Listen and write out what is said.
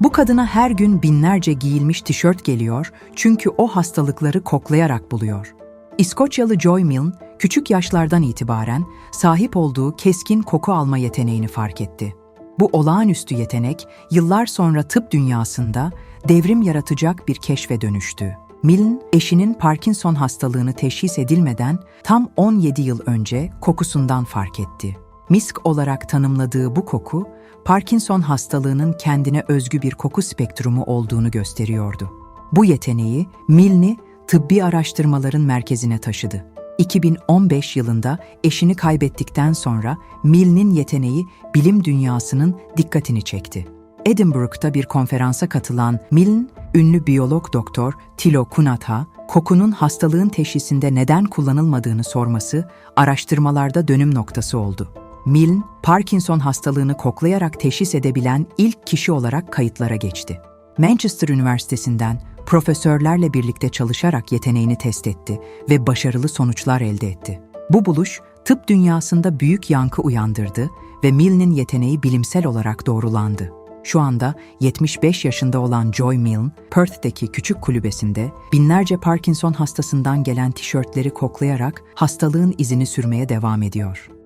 Bu kadına her gün binlerce giyilmiş tişört geliyor çünkü o hastalıkları koklayarak buluyor. İskoçyalı Joy Milne, küçük yaşlardan itibaren sahip olduğu keskin koku alma yeteneğini fark etti. Bu olağanüstü yetenek, yıllar sonra tıp dünyasında devrim yaratacak bir keşfe dönüştü. Milne, eşinin Parkinson hastalığını teşhis edilmeden tam 17 yıl önce kokusundan fark etti. Misk olarak tanımladığı bu koku, Parkinson hastalığının kendine özgü bir koku spektrumu olduğunu gösteriyordu. Bu yeteneği Milne'i tıbbi araştırmaların merkezine taşıdı. 2015 yılında eşini kaybettikten sonra Milne'in yeteneği bilim dünyasının dikkatini çekti. Edinburgh'da bir konferansa katılan Milne, ünlü biyolog doktor Tilo Kunat'a kokunun hastalığın teşhisinde neden kullanılmadığını sorması araştırmalarda dönüm noktası oldu. Milne, Parkinson hastalığını koklayarak teşhis edebilen ilk kişi olarak kayıtlara geçti. Manchester Üniversitesi'nden profesörlerle birlikte çalışarak yeteneğini test etti ve başarılı sonuçlar elde etti. Bu buluş tıp dünyasında büyük yankı uyandırdı ve Milne'in yeteneği bilimsel olarak doğrulandı. Şu anda 75 yaşında olan Joy Milne, Perth'teki küçük kulübesinde binlerce Parkinson hastasından gelen tişörtleri koklayarak hastalığın izini sürmeye devam ediyor.